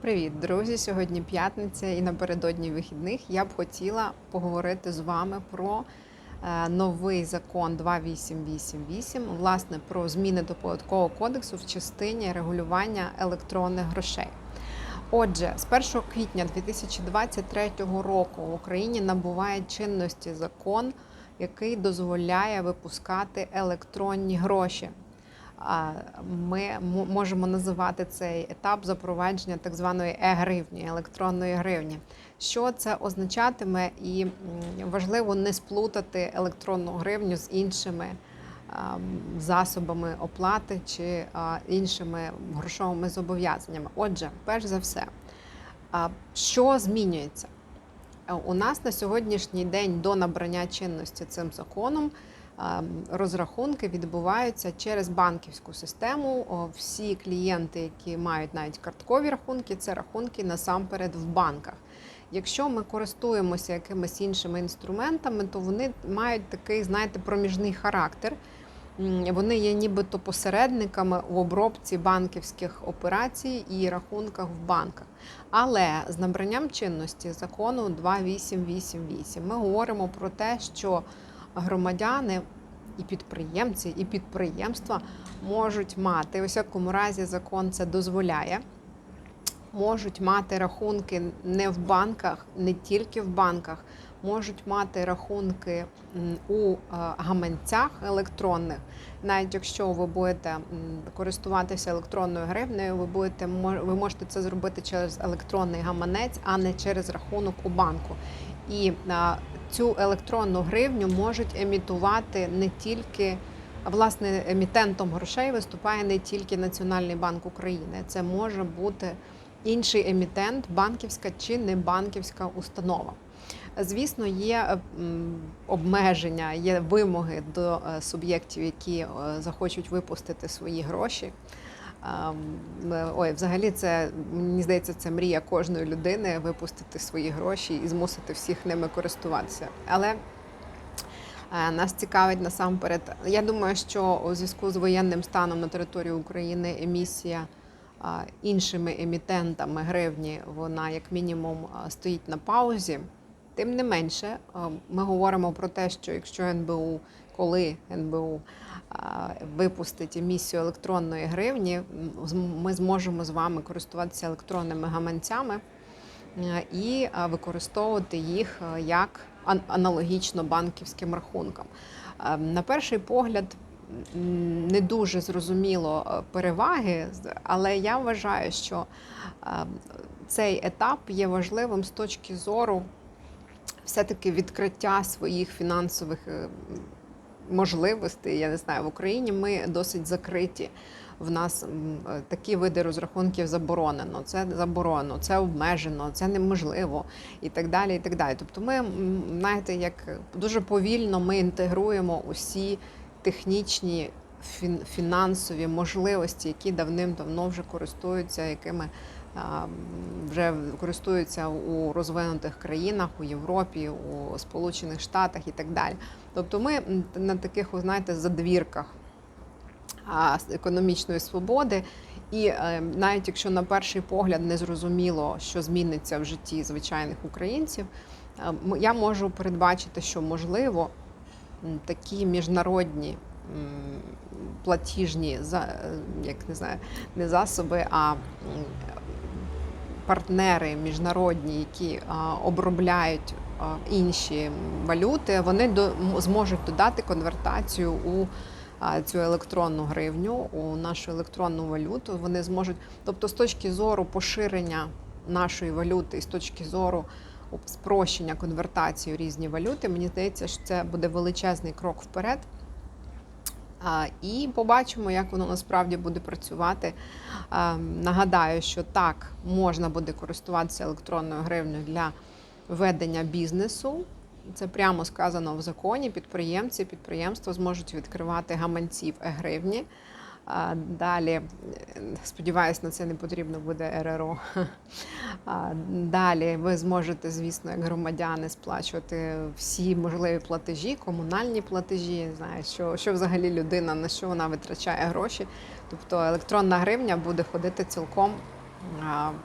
Привіт, друзі! Сьогодні п'ятниця і напередодні вихідних я б хотіла поговорити з вами про е, новий закон 2888, власне, про зміни до податкового кодексу в частині регулювання електронних грошей. Отже, з 1 квітня 2023 року в Україні набуває чинності закон, який дозволяє випускати електронні гроші. Ми можемо називати цей етап запровадження так званої е-гривні, електронної гривні. Що це означатиме, і важливо не сплутати електронну гривню з іншими засобами оплати чи іншими грошовими зобов'язаннями. Отже, перш за все, що змінюється? Е, У нас на сьогоднішній день до набрання чинності цим законом розрахунки відбуваються через банківську систему. Всі клієнти, які мають навіть карткові рахунки, це рахунки насамперед в банках. Якщо ми користуємося якимись іншими інструментами, то вони мають такий, знаєте, проміжний характер. Вони є нібито посередниками в обробці банківських операцій і рахунках в банках. Але з набранням чинності закону 2888 ми говоримо про те, що громадяни і підприємці, і підприємства можуть мати, у всякому разі, закон це дозволяє. Можуть мати рахунки не в банках, не тільки в банках, можуть мати рахунки у е, гаманцях електронних. Навіть якщо ви будете користуватися електронною гривнею, ви будете ви можете це зробити через електронний гаманець, а не через рахунок у банку. І а, цю електронну гривню можуть емітувати не тільки власне емітентом грошей виступає не тільки Національний банк України. Це може бути інший емітент, банківська чи не банківська установа. Звісно, є обмеження, є вимоги до е, суб'єктів, які е, захочуть випустити свої гроші. Ем, е, Ой, взагалі, це мені здається, це мрія кожної людини випустити свої гроші і змусити всіх ними користуватися. Але е, нас цікавить насамперед. Я думаю, що у зв'язку з воєнним станом на території України емісія іншими емітентами гривні, вона як мінімум стоїть на паузі. Тим не менше, ми говоримо про те, що якщо НБУ, коли НБУ випустить емісію електронної гривні, ми зможемо з вами користуватися електронними гаманцями е, і використовувати їх е, як аналогічно банківським рахункам. Е, На перший погляд не дуже зрозуміло е, переваги, але я вважаю, що е, цей етап є важливим з точки зору все-таки відкриття своїх фінансових е, можливостей. Я не знаю, в Україні ми досить закриті. В нас е, такі види розрахунків заборонено, це заборонено, це обмежено, це неможливо і так далі. І так далі. Тобто, ми знаєте, як дуже повільно ми інтегруємо усі технічні фін- фінансові можливості, які давним-давно вже користуються, якими вже користуються у розвинутих країнах, у Європі, у Сполучених Штатах і так далі. Тобто ми на таких, знаєте, задвірках економічної свободи. І е, навіть якщо на перший погляд не зрозуміло, що зміниться в житті звичайних українців, е, я можу передбачити, що можливо такі міжнародні платіжні е, як не знаю, не засоби, а партнери міжнародні, які обробляють інші валюти, вони зможуть додати конвертацію у цю електронну гривню, у нашу електронну валюту. Вони зможуть, тобто, з точки зору поширення нашої валюти, і з точки зору спрощення конвертації у різні валюти, мені здається, що це буде величезний крок вперед. І побачимо, як воно насправді буде працювати. Нагадаю, що так можна буде користуватися електронною гривнею для ведення бізнесу. Це прямо сказано в законі. Підприємці, підприємства зможуть відкривати гаманців е-гривні. Далі, сподіваюсь, на це не потрібно буде РРО. Далі ви зможете, звісно, як громадяни сплачувати всі можливі платежі, комунальні платежі, знаю, що, що взагалі людина, на що вона витрачає гроші. Тобто електронна гривня буде ходити цілком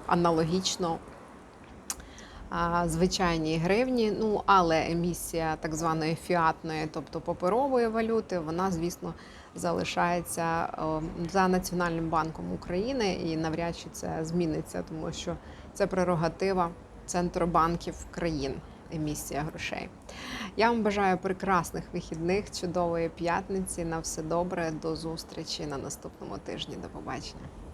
аналогічно звичайній гривні. Ну, але емісія так званої фіатної, тобто паперової валюти, вона, звісно, залишається за Національним банком України і навряд чи це зміниться, тому що це прерогатива центробанків країн. Емісія грошей. Я вам бажаю прекрасних вихідних, чудової п'ятниці. На все добре, до зустрічі на наступному тижні. До побачення.